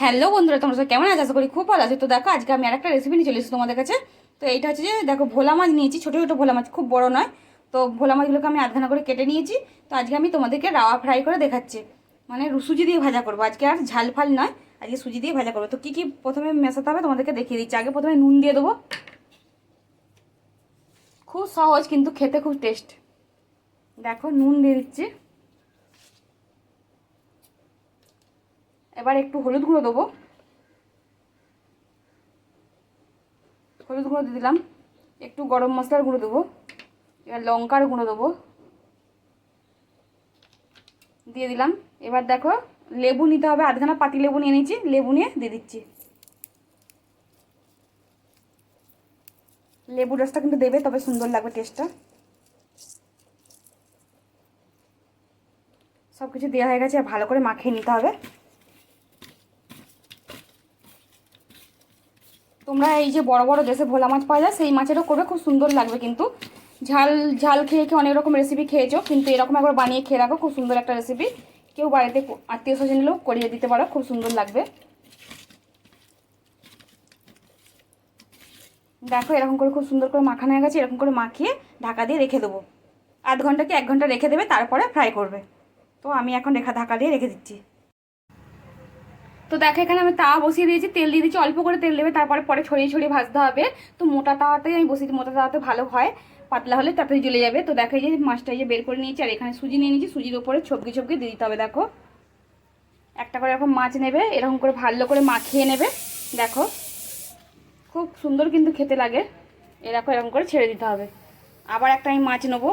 Hello বন্ধুরা, তোমরা সবাই কেমন আছো? আশা করি খুব ভালো আছো। তো দেখো, আজকে আমি আরেকটা রেসিপি নিয়ে চলে এসেছি তোমাদের কাছে। তো এইটা হচ্ছে যে, দেখো, ভোলা মাছ নিয়েছি, ছোটো ছোটো ভোলা মাছ, খুব বড় নয়। তো ভোলা মাছগুলোকে আমি আধখানা করে কেটে নিয়েছি। তো আজকে আমি তোমাদেরকে রাওয়া ফ্রাই করে দেখাচ্ছি। মানে সুজি দিয়ে ভাজা করব। আজকে আর ঝাল ফাল নয়, আজকে সুজি দিয়ে ভাজা করব। তো কী কী প্রথমে মেশাতে হবে তোমাদেরকে দেখিয়ে দিচ্ছি। আগে প্রথমে নুন দিয়ে দেবো। খুব সহজ, কিন্তু খেতে খুব টেস্ট দেখো, নুন দিয়ে দিচ্ছি। এবার একটু হলুদ গুঁড়ো দেবো। হলুদ গুঁড়ো দিয়ে দিলাম। একটু গরম মশলার গুঁড়ো দেবো। এবার লঙ্কার গুঁড়ো দেবো। দিয়ে দিলাম। এবার দেখো, লেবু নিতে হবে। আধখানা পাতি লেবু নিয়ে নিয়েছি। লেবু নিয়ে দিয়ে দিচ্ছি। লেবু রসটা কিন্তু দেবে, তবে সুন্দর লাগবে টেস্টটা সব কিছু দেওয়া হয়ে গেছে। ভালো করে মাখিয়ে নিতে হবে। তোমরা এই যে বড় বড় দেশে ভোলা মাছ পাওয়া যায়, সেই মাছেরও করবে, খুব সুন্দর লাগবে কিন্তু। ঝাল ঝাল খেয়ে খেয়ে অনেক রকম রেসিপি খেয়েছো, কিন্তু এরকম একবার বানিয়ে খেয়ে রাখো খুব সুন্দর একটা রেসিপি কেউ বাড়িতে আত্মীয় স্বজন এলেও করিয়ে দিতে পারো, খুব সুন্দর লাগবে। দেখো, এরকম করে খুব সুন্দর করে মাখানো হয়ে গেছে, এরকম করে মাখিয়ে ঢাকা দিয়ে রেখে দেবো। আধ ঘণ্টা কি এক ঘণ্টা রেখে দেবে, তারপরে ফ্রাই করবে। তো আমি এখন রেখা ঢাকা দিয়ে রেখে দিচ্ছি। তো দেখো, এখানে আমি তাওয়া বসিয়ে দিয়েছি, তেল দিয়ে দিচ্ছি অল্প করে তেল দেবে, তারপরে পরে ছড়িয়ে ছড়িয়ে ভাজতে হবে। তো মোটা তাওয়াতেই আমি বসিয়ে মোটা তাওয়াতে ভালো হয়, পাতলা হলে তাড়াতাড়ি জ্বলে যাবে। তো দেখো, এই যে মাছটা এই যে বের করে নিয়েছি, আর এখানে সুজি নিয়ে নিয়েছি, সুজির উপরে ছবকি ছবকি দিয়ে দিতে হবে, দেখো। একটা করে এরকম মাছ নেবে, এরকম করে ভালো করে মাখিয়ে নেবে, দেখো। খুব সুন্দর কিন্তু খেতে লাগে। এরকম এরকম করে ছেড়ে দিতে হবে। আবার একটা আমি মাছ নেব।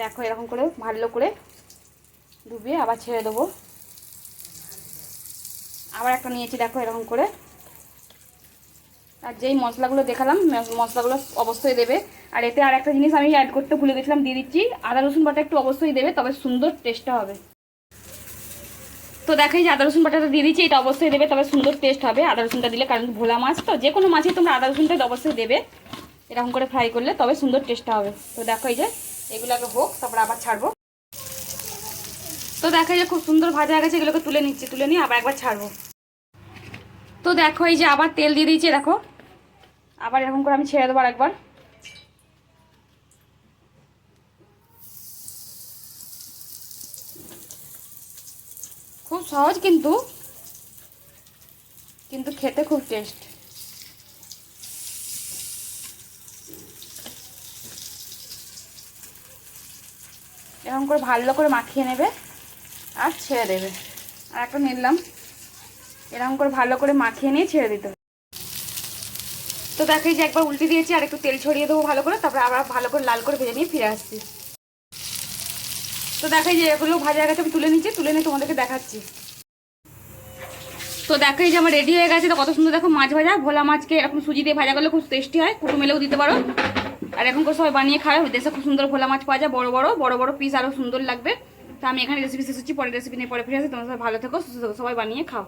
দেখো এরকম করে ভালো করে ডুবিয়ে আবার ছেড়ে দেবো। আবার একটা নিয়েছি, দেখো এরকম করে। আর যেই মশলাগুলো দেখালাম মশলাগুলো অবশ্যই দেবে। আর এতে আর একটা জিনিস আমি অ্যাড করতে ভুলে গেছিলাম, দিয়ে দিচ্ছি। আদা, রসুন বাটা একটু অবশ্যই দেবে, তবে সুন্দর টেস্টটা হবে। তো দেখাই যে আদা, রসুন বাটাটা দিয়ে দিচ্ছি, এটা অবশ্যই দেবে, তবে সুন্দর টেস্ট হবে আদা, রসুনটা দিলে, কারণ ভোলা মাছ তো, যে কোনো মাছে তোমরা আদা, রসুনটা অবশ্যই দেবে। এরকম করে ফ্রাই করলে তবে সুন্দর টেস্টটা হবে। তো দেখো এই যে এগুলোকে হোক, তারপর আবার ছাড়বো। তো দেখা যায় খুব সুন্দর ভাজা হয়ে গেছে, এগুলোকে তুলে নিচ্ছি, তুলে নিয়ে আবার একবার ছাড়বো। তো দেখো এই যে আবার তেল দিয়ে দিয়েছি দেখো। আবার এরকম করে আমি ছেড়ে দেবো একবার খুব সহজ কিন্তু কিন্তু খেতে খুব টেস্ট এরকম করে ভালো করে মাখিয়ে নেবে আর ছেড়ে দেবে। আর একটা নিলাম। এরকম করে ভালো করে মাখিয়ে নিয়ে ছেড়ে দিতে হবে। তো দেখো এই যে একবার উল্টে দিয়েছি, আর একটু তেল ছড়িয়ে দেবো ভালো করে, তারপরে আবার ভালো করে লাল করে ভেজে নিয়ে ফিরে আসছি। তো দেখাই যে এগুলো ভাজা গেছে, আমি তুলে নিচ্ছি, তুলে নিয়ে তোমাদেরকে দেখাচ্ছি। তো দেখাই যে আমার রেডি হয়ে গেছে, তো কত সুন্দর দেখো মাছ ভাজা, ভোলা মাছকে এরকম সুজি দিয়ে ভাজা করলে খুব টেস্টি হয় কুটু মেলেও দিতে পারো। আর এখন করে সবাই বানিয়ে খায় দেশে খুব সুন্দর ভোলা মাছ পাওয়া যায়, বড় বড় বড় বড় পিস আরও সুন্দর লাগবে। তো আমি এখানে রেসিপি শেষ হচ্ছি পরে রেসিপি নিয়ে পরে ফিরে আসি। তোমরা সবাই ভালো থেকো, সুস্থ থেকো, সবাই বানিয়ে খাও।